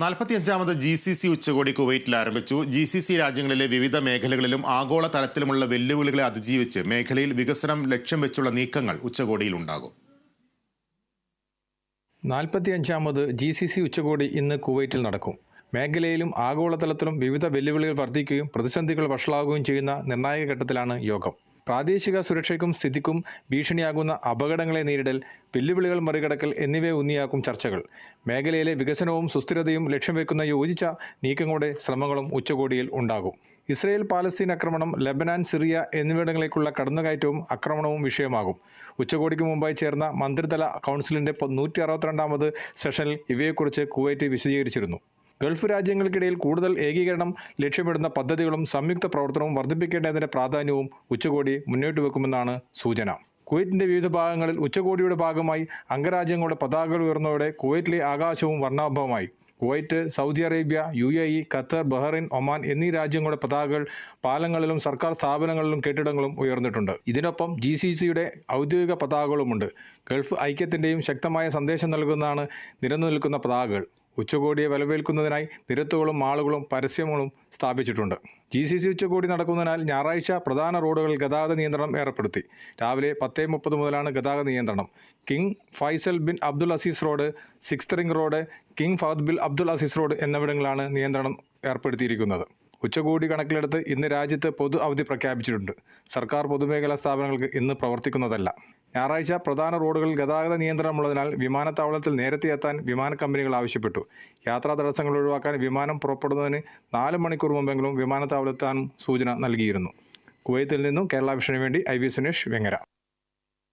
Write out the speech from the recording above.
നാൽപ്പത്തിയഞ്ചാമത് G C C ഉച്ചകോടി കുവൈറ്റിൽ ആരംഭിച്ചു. ജി സി സി രാജ്യങ്ങളിലെ വിവിധ മേഖലകളിലും ആഗോള തലത്തിലുമുള്ള വെല്ലുവിളികളെ അതിജീവിച്ച് മേഖലയിൽ വികസനം ലക്ഷ്യം വെച്ചുള്ള നീക്കങ്ങൾ ഉച്ചകോടിയിൽ ഉണ്ടാകും. നാൽപ്പത്തിയഞ്ചാമത് ജി സി സി ഉച്ചകോടി ഇന്ന് കുവൈറ്റിൽ നടക്കും. മേഖലയിലും ആഗോളതലത്തിലും വിവിധ വെല്ലുവിളികൾ വർദ്ധിക്കുകയും പ്രതിസന്ധികൾ വഷളാകുകയും ചെയ്യുന്ന നിർണായക ഘട്ടത്തിലാണ് യോഗം. പ്രാദേശിക സുരക്ഷയ്ക്കും സ്ഥിതിക്കും ഭീഷണിയാകുന്ന അപകടങ്ങളെ നേരിടൽ വെല്ലുവിളികൾ മറികടക്കൽ എന്നിവയെ ഉന്നിയാക്കും ചർച്ചകൾ. മേഖലയിലെ വികസനവും സുസ്ഥിരതയും ലക്ഷ്യം വെക്കുന്ന യോജിച്ച നീക്കങ്ങളുടെ ശ്രമങ്ങളും ഉച്ചകോടിയിൽ ഉണ്ടാകും. ഇസ്രയേൽ പാലസ്തീൻ ആക്രമണം ലബനാൻ സിറിയ എന്നിവിടങ്ങളിലേക്കുള്ള കടന്നുകയറ്റവും ആക്രമണവും വിഷയമാകും. ഉച്ചകോടിക്ക് മുമ്പായി ചേർന്ന മന്ത്രിതല കൗൺസിലിന്റെ നൂറ്റി അറുപത്തിരണ്ടാമത് സെഷനിൽ ഇവയെക്കുറിച്ച് കുവൈറ്റ് വിശദീകരിച്ചിരുന്നു. ഗൾഫ് രാജ്യങ്ങൾക്കിടയിൽ കൂടുതൽ ഏകീകരണം ലക്ഷ്യമിടുന്ന പദ്ധതികളും സംയുക്ത പ്രവർത്തനവും വർദ്ധിപ്പിക്കേണ്ടതിന്റെ പ്രാധാന്യവും ഉച്ചകോടി മുന്നോട്ട് വെക്കുമെന്നാണ് സൂചന. കുവൈറ്റിന്റെ വിവിധ ഭാഗങ്ങളിൽ ഉച്ചകോടിയുടെ ഭാഗമായി അംഗരാജ്യങ്ങളുടെ പതാകകൾ ഉയർന്നതോടെ കുവൈറ്റിലെ ആകാശവും വർണാഭമായി Kuwait Saudi Arabia U A E Qatar Bahrain Oman എന്നീ രാജ്യങ്ങളുടെ പതാകകൾ പാലങ്ങളിലും സർക്കാർ സ്ഥാപനങ്ങളിലും കെട്ടിടങ്ങളും ഉയർന്നിട്ടുണ്ട്. ഇതിനൊപ്പം ജി സി സിയുടെ ഔദ്യോഗിക പതാകകളുമുണ്ട്. ഗൾഫ് ഐക്യത്തിന്റെയും ശക്തമായ സന്ദേശം നൽകുന്നതാണ് നിരന്നു നിൽക്കുന്ന പതാകകൾ. ഉച്ചകോടിയെ വിലവേൽക്കുന്നതിനായി നിരത്തുകളും മാളുകളും പരസ്യങ്ങളും സ്ഥാപിച്ചിട്ടുണ്ട്. ജി സി സി ഉച്ചകോടി നടക്കുന്നതിനാൽ ഞായറാഴ്ച പ്രധാന റോഡുകളിൽ ഗതാഗത നിയന്ത്രണം ഏർപ്പെടുത്തി. രാവിലെ പത്തേ മുപ്പത് മുതലാണ് ഗതാഗത നിയന്ത്രണം. King Faisal bin Abdul Aziz road six ring road king Fahd bin Abdul Aziz road എന്നിവിടങ്ങളിലാണ് നിയന്ത്രണം ഏർപ്പെടുത്തിയിരിക്കുന്നത്. ഉച്ചകോടി കണക്കിലെടുത്ത് ഇന്ന് രാജ്യത്ത് പൊതു അവധി പ്രഖ്യാപിച്ചിട്ടുണ്ട്. സർക്കാർ പൊതുമേഖലാ സ്ഥാപനങ്ങൾക്ക് ഇന്ന് പ്രവർത്തിക്കുന്നതല്ല. ഞായറാഴ്ച പ്രധാന റോഡുകളിൽ ഗതാഗത നിയന്ത്രണമുള്ളതിനാൽ വിമാനത്താവളത്തിൽ നേരത്തെ എത്താൻ വിമാന കമ്പനികൾ ആവശ്യപ്പെട്ടു. യാത്രാ തടസ്സങ്ങൾ ഒഴിവാക്കാൻ വിമാനം പുറപ്പെടുന്നതിന് നാല് മണിക്കൂർ മുമ്പെങ്കിലും വിമാനത്താവളത്താനും സൂചന നൽകിയിരുന്നു. കുവൈത്തിൽ നിന്നും കേരള വിഷനു വേണ്ടി ഐ വി സുനേഷ് വെങ്ങര.